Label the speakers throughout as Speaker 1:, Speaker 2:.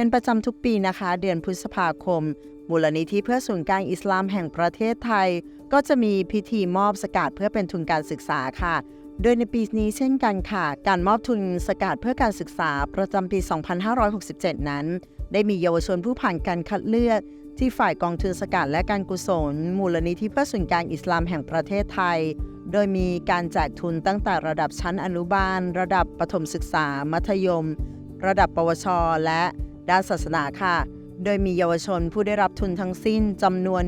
Speaker 1: เป็นประจำทุกปีนะคะ เดือนพฤษภาคม มูลนิธิเพื่อศูนย์กลางอิสลามแห่งประเทศไทย ก็จะมีพิธีมอบสกาดเพื่อเป็นทุนการศึกษาค่ะ โดยในปีนี้เช่นกันค่ะ การมอบทุนสกาดเพื่อการศึกษาประจำปี 2567 นั้น ได้มีเยาวชนผู้ผ่านการคัดเลือก ที่ฝ่ายกองทุนสกัดและการกุศล มูลนิธิเพื่อศูนย์กลางอิสลามแห่งประเทศไทยโดยมีการแจกทุนตั้งแต่ระดับชั้นอนุบาล ระดับประถมศึกษา มัธยม ระดับปวช และ ด้านศาสนาค่ะ โดยมีเยาวชนผู้ได้รับทุนทั้งสิ้นจำนวน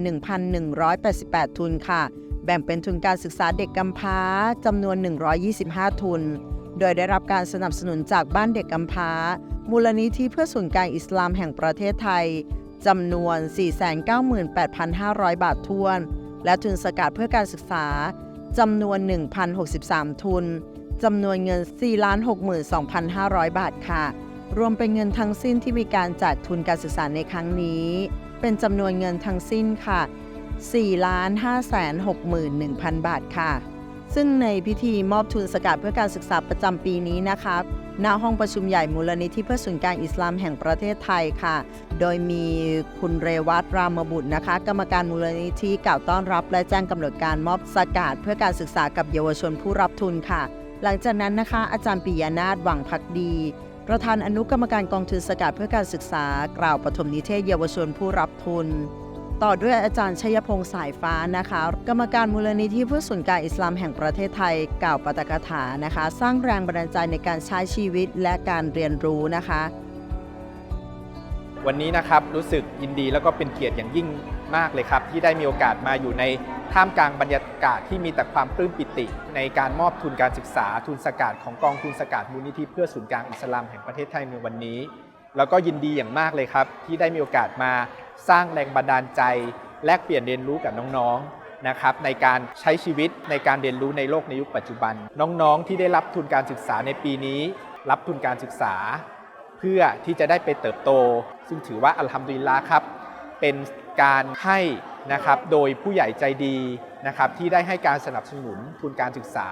Speaker 1: 1,188 ทุนค่ะ แบ่งเป็นทุนการศึกษาเด็กกำพร้าจำนวน 125 ทุน โดยได้รับการสนับสนุนจากบ้านเด็กกำพร้า มูลนิธิเพื่อศูนย์กางอิสลามแห่งประเทศไทยจำนวน 498,500 บาททวน และทุนสกัดเพื่อการศึกษาจำนวน 1,063 ทุนจำนวนเงิน 462,500 บาทค่ะ รวมเป็นเงินทั้งสิ้นที่มีการจัดทุนการศึกษาในครั้งนี้ เป็นจำนวนเงินทั้งสิ้นค่ะ4,561,000 บาทค่ะ ซึ่งในพิธีมอบทุนสกัดเพื่อการศึกษาประจำปีนี้นะคะณห้องประชุมใหญ่มูลนิธิเพื่อศูนย์กลางอิสลามแห่งประเทศไทยค่ะ โดยมีคุณเรวัตรามบุตรนะคะ กรรมการมูลนิธิกล่าวต้อนรับ และแจ้งกำหนดการมอบสกัดเพื่อการศึกษากับเยาวชนผู้รับทุนค่ะ หลังจากนั้นนะคะ อาจารย์ปิยนาถหวังพักดี ประธานอนุกรรมการกองทุนสกัดเพื่อการศึกษากล่าวปฐมนิเทศเยาวชนผู้รับทุน ต่อด้วยอาจารย์ชัยพงษ์สายฟ้านะคะ กรรมการมูลนิธิเพื่อศูนกางอิสลามแห่งประเทศไทยกล่าวปาฐกถานะคะ สร้างแรงบันดาลใจในการใช้ชีวิตและการเรียนรู้นะคะ
Speaker 2: วันนี้นะครับรู้สึกยินดีแล้วก็เป็นเกียรติอย่างยิ่ง มากเลยครับที่ได้มีโอกาสมาอยู่ในท่ามกลางบรรยากาศที่มีแต่ความปลื้มปิติ ในการมอบทุนการศึกษาทุนสกัดของกองทุนสกัดมูลนิธิเพื่อศูนย์กลางอิสลามแห่งประเทศไทยในวันนี้ แล้วก็ยินดีอย่างมากเลยครับ ที่ได้มีโอกาสมาสร้างแรงบันดาลใจ แลกเปลี่ยนเรียนรู้กับน้องๆนะครับในการใช้ชีวิตในการเรียนรู้ในโลกในยุคปัจจุบัน น้องๆ ที่ได้รับทุนการศึกษาในปีนี้ รับทุนการศึกษา เพื่อที่จะได้ไปเติบโต ซึ่งถือว่าอัลฮัมดุลิลละห์ครับเป็น การให้นะครับโดยผู้ใหญ่ใจดีนะครับที่ได้ให้การสนับสนุนทุนการศึกษา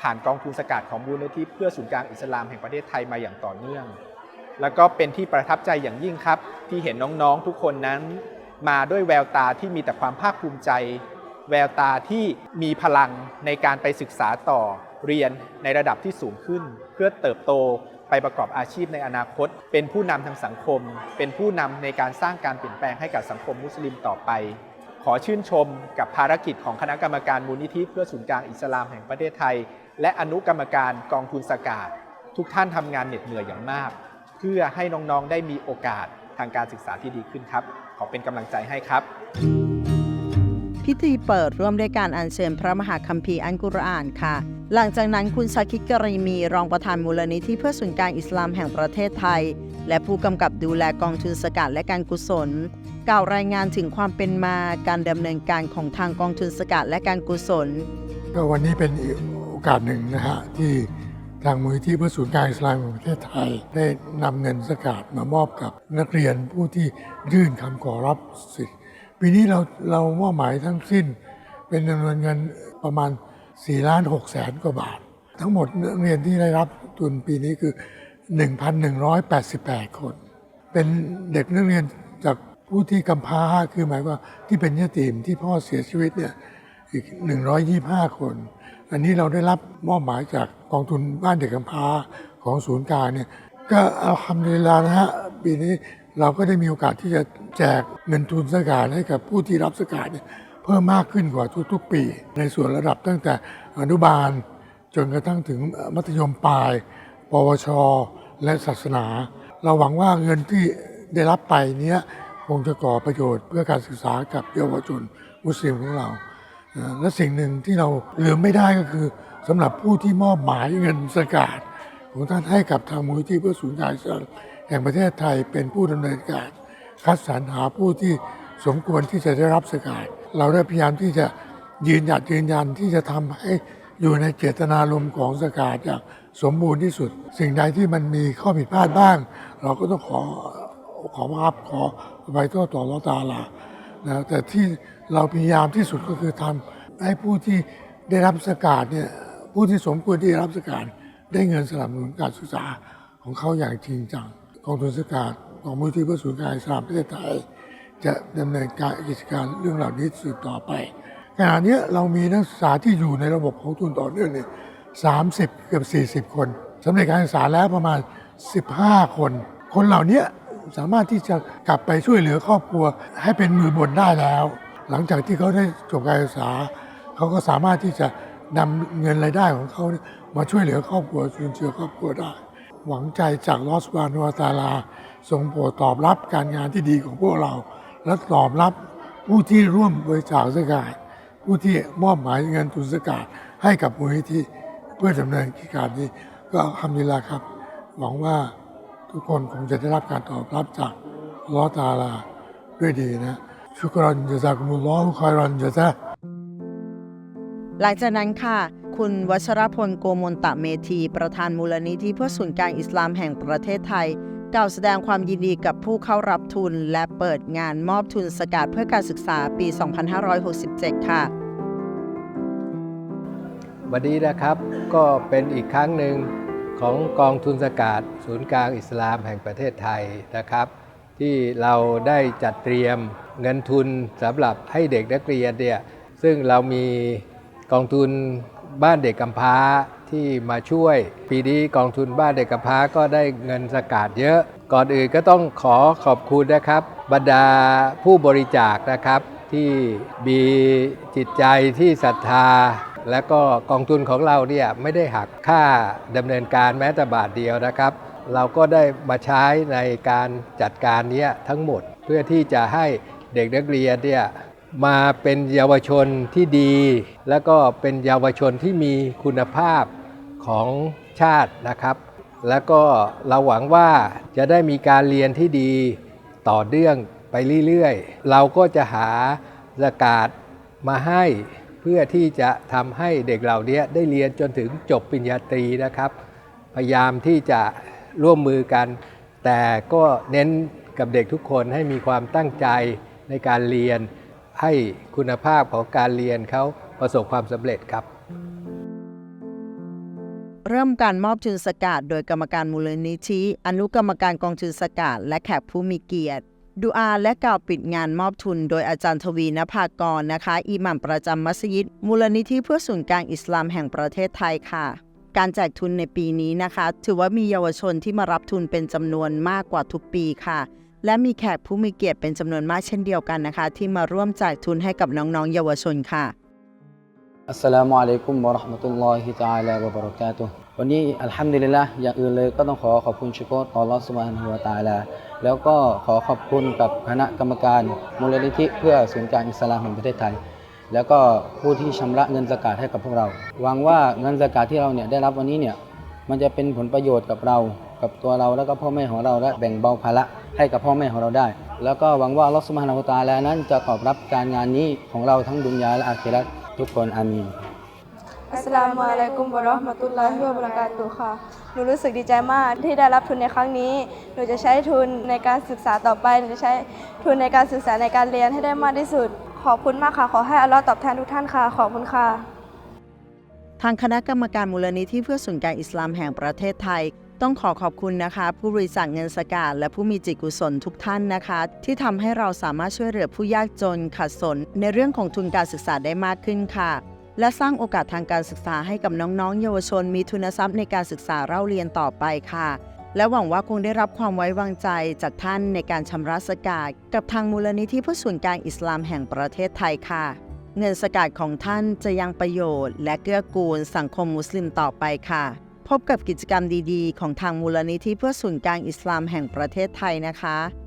Speaker 2: ผ่านกองทุนสกัดของมูลนิธิเพื่อศูนย์กลางอิสลามแห่งประเทศไทยมาอย่างต่อเนื่อง แล้วก็เป็นที่ประทับใจอย่างยิ่งครับ ที่เห็นน้องๆทุกคนนั้น มาด้วยแววตาที่มีแต่ความภาคภูมิใจ แววตาที่มีพลังในการไปศึกษาต่อ เรียนในระดับที่สูงขึ้น เพื่อเติบโตไปประกอบอาชีพในอนาคต เป็นผู้นำทางสังคม เป็นผู้นำในการสร้างการเปลี่ยนแปลงให้กับสังคมมุสลิมต่อไป ขอชื่นชมกับภารกิจของคณะกรรมการมูลนิธิเพื่อศูนย์กลางอิสลามแห่งประเทศไทย และอนุกรรมการกองทุนสกาดทุกท่านทำงานเหน็ดเหนื่อยอย่างมาก เพื่อให้น้องๆได้มีโอกาสทางการศึกษาที่ดีขึ้นครับ ขอเป็นกำลังใจให้ครับ
Speaker 1: พิธีเปิดร่วมด้วยการอัญเชิญพระมหาคัมภีร์อันกุรอานค่ะ หลังจากนั้นคุณชาคิดกรีมีรองประธานมูลนิธิเพื่อศูนย์กลางอิสลามแห่งประเทศไทย และผู้กำกับดูแลกองทุนสกัดและการกุศล กล่าวรายงานถึงความเป็นมาการดำเนินการของทางกองทุนสกัดและการกุศล
Speaker 3: ก็วันนี้เป็นโอกาสหนึ่งนะฮะที่ทางมูลนิธิเพื่อศูนย์กางอิสลามแห่งประเทศไทย ได้นำเงินสกาดมามอบกับนักเรียนผู้ที่ยื่นคำขอรับสิทธิ ปีนี้เราเรามอบหมายทั้งสิ้นเป็นจำนวนเงินประมาณ4ล้าน6แสนกว่าบาท ทั้งหมดนักเรียนที่ได้รับทุนปีนี้คือ 1,188 คน เป็นเด็กนักเรียนจากผู้ที่กำพร้าคือหมายว่าที่เป็นยติมที่พ่อเสียชีวิตเนี่ยอีก 125 คน อันนี้เราได้รับมอบหมายจากกองทุนบ้านเด็กกำพร้าของศูนย์กลางเนี่ยก็เอาคำดีลานะฮะปีนี้ เราก็ได้มีโอกาสที่จะแจกเงินทุนสกาดให้กับผู้ที่รับสกาดเพิ่มมากขึ้นกว่าทุกๆ ปี ในส่วนระดับตั้งแต่อนุบาล จนกระทั่งถึงมัธยมปลาย ปวช และศาสนา เราหวังว่าเงินที่ได้รับไปเนี้ยคงจะก่อประโยชน์เพื่อการศึกษากับเยาวชนมุสลิมของเรา และสิ่งหนึ่งที่เราลืมไม่ได้ก็คือสำหรับผู้ที่มอบหมายเงินสกาด ของท่านให้กับทางมูลที่เพื่อศูนย์การอิสลามแห่งประเทศไทยเป็นผู้ดำเนินการ คัดสรรหาผู้ที่สมควรที่จะได้รับสกาดเราได้พยายามที่จะยืนหยัดยืนยันที่จะทำให้อยู่ในเจตนารมณ์ของสกาดอย่างสมบูรณ์ที่สุด สิ่งใดที่มันมีข้อผิดพลาดบ้าง เราก็ต้องขอขอมาบขออภัยโทษต่อเราตาลานะแต่ที่เราพยายามที่สุดก็คือทำให้ผู้ที่ได้รับสกาดเนี่ยผู้ที่สมควรที่ได้รับสกาด ได้เงินสนับสนุนการศึกษาของเขาอย่างจริงจังกองทุนสกาดของมูลที่เพื่อศูนย์การสลามประเทศไทย จะดำเนินการกิจการเรื่องเหล่านี้สืบต่อไปขณะนี้เรามีนักศึกษาที่อยู่ในระบบของทุนต่อเนื่องเนี่ยสามสิบเกือบสี่สิบคนสำเร็จการศึกษาแล้วประมาณ 15 คน คนเหล่านี้สามารถที่จะกลับไปช่วยเหลือครอบครัวให้เป็นมือบนได้แล้ว หลังจากที่เขาได้จบการศึกษา เขาก็สามารถที่จะ นำเงินรายได้ของเขามาช่วยเหลือครอบครัวจุนเจือครอบครัวได้ หวังใจจากลอสวานุวตาลาทรงโปรดตอบรับการงานที่ดีของพวกเรา และตอบรับผู้ที่ร่วมบริจาคสกาดผู้ที่มอบหมายเงินทุนสกาดให้กับมูลนิธิเพื่อดำเนินกิจการนี้ก็ทำดีละครับ หวังว่าทุกคนคงจะได้รับการตอบรับจากลอตาลาด้วยดีนะชุกรันจะจากมุลลอฮุคอยรันจะซะ
Speaker 1: หลังจากนั้นค่ะ คุณวัชรพลโกมลตะเมธี ประธานมูลนิธิเพื่อศูนย์กลางอิสลามแห่งประเทศไทย กล่าวแสดงความยินดีกับผู้เข้ารับทุน และเปิดงานมอบทุนสกัดเพื่อการศึกษาปี 2567 ค่ะ
Speaker 4: วันนี้นะครับก็เป็นอีกครั้งหนึ่งของกองทุนสกาดศูนย์กลางอิสลามแห่งประเทศไทยนะครับ ที่เราได้จัดเตรียมเงินทุนสำหรับให้เด็กนักเรียนเนี่ยซึ่งเรามี กองทุนบ้านเด็กกำพร้าที่มาช่วย ปีนี้กองทุนบ้านเด็กกำพร้าก็ได้เงินสกาดเยอะ ก่อนอื่นก็ต้องขอขอบคุณนะครับ บรรดาผู้บริจาคนะครับ ที่มีจิตใจที่ศรัทธา และก็กองทุนของเราเนี่ยไม่ได้หักค่าดำเนินการแม้แต่บาทเดียวนะครับ เราก็ได้มาใช้ในการจัดการเนี้ยทั้งหมด เพื่อที่จะให้เด็กนักเรียนเนี่ย มาเป็นเยาวชนที่ดี แล้วก็เป็นเยาวชนที่มีคุณภาพของชาตินะครับ แล้วก็เราหวังว่าจะได้มีการเรียนที่ดีต่อเนื่องไปเรื่อยๆ เราก็จะหาสกาดมาให้เพื่อที่จะทำให้เด็กเหล่านี้ได้เรียนจนถึงจบปริญญาตรีนะครับ พยายามที่จะร่วมมือกัน แต่ก็เน้นกับเด็กทุกคนให้มีความตั้งใจในการเรียน ให้คุณภาพของการเรียนเขาประสบความสำเร็จครับ
Speaker 1: เริ่มการมอบทุนสกัดโดยกรรมการมูลนิธิอนุกรรมการกองทุนสกัดและแขกผู้มีเกียรติดูอาและกล่าวปิดงานมอบทุน โดยอาจารย์ทวีนภากรนะคะ อิหมัมประจำมัสยิด มูลนิธิเพื่อศูนย์กลางอิสลามแห่งประเทศไทยค่ะ การแจกทุนในปีนี้นะคะ ถือว่ามีเยาวชนที่มารับทุนเป็นจำนวนมากกว่าทุกปีค่ะ และมีแขกผู้มีเกียรติเป็นจำนวนมากเช่นเดียวกันนะคะ ที่มาร่วมแจกทุนให้กับน้องๆ เยาวชนค่ะ
Speaker 5: อัสสลามุอะลัยกุมวะเราะห์มะตุลลอฮิตะอาลาวะบะเราะกาตุฮ์วันนี้อัลฮัมดุลิลละห์อย่างอื่นเลยก็ต้องขอขอบคุณชุกรต่ออัลลอฮ์ซุบฮานะฮูวะตาลา แล้วก็ขอขอบคุณกับคณะกรรมการมูลนิธิเพื่อศูนย์กางอิสลามแห่งประเทศไทย แล้วก็ผู้ที่ชำระเงินสกาดให้กับพวกเรา หวังว่าเงินสกาดที่เราเนี่ยได้รับวันนี้เนี่ยมันจะเป็นผลประโยชน์กับเรา กับตัวเราแล้วก็พ่อแม่ของเราและแบ่งเบาภาระ ให้กับพ่อแม่ของเราได้ แล้วก็หวังว่าอัลลอฮ์ซุบฮานะฮูวะตะอาลานั้นจะตอบรับการงานนี้ของเราทั้งดุนยาและอาคิเราะห์ทุกคนอามีน
Speaker 6: อัสสลามุอะลัยกุมวะเราะห์มะตุลลอฮิวะบะเราะกาตุฮ์ค่ะ หนูรู้สึกดีใจมากที่ได้รับทุนในครั้งนี้ หนูจะใช้ทุนในการศึกษาต่อไป หนูจะใช้ทุนในการศึกษาในการเรียนให้ได้มากที่สุด ขอบคุณมากค่ะ ขอให้อัลลอฮ์ตอบแทนทุกท่านค่ะ ขอบคุณค่ะ
Speaker 1: ทางคณะกรรมการมูลนิธิเพื่อศูนย์กลางอิสลามแห่งประเทศไทย ต้องขอขอบคุณนะคะ ผู้บริจาคเงินสกาดและผู้มีจิตกุศลทุกท่านนะคะ ที่ทำให้เราสามารถช่วยเหลือผู้ยากจนขัดสน ในเรื่องของทุนการศึกษาได้มากขึ้นค่ะ และสร้างโอกาสทางการศึกษาให้กับน้องๆ เยาวชน มีทุนทรัพย์ในการศึกษาเล่าเรียนต่อไปค่ะ และหวังว่าคงได้รับความไว้วางใจจากท่านในการชำระสกาดกับทางมูลนิธิเพื่อศูนกลางอิสลามแห่งประเทศไทยค่ะ เงินสกัดของท่านจะยังประโยชน์ และเกื้อกูลสังคมมุสลิมต่อไปค่ะ พบกับกิจกรรมดีๆ ของทางมูลนิธิเพื่อศูนย์กลางอิสลามแห่งประเทศไทยนะคะ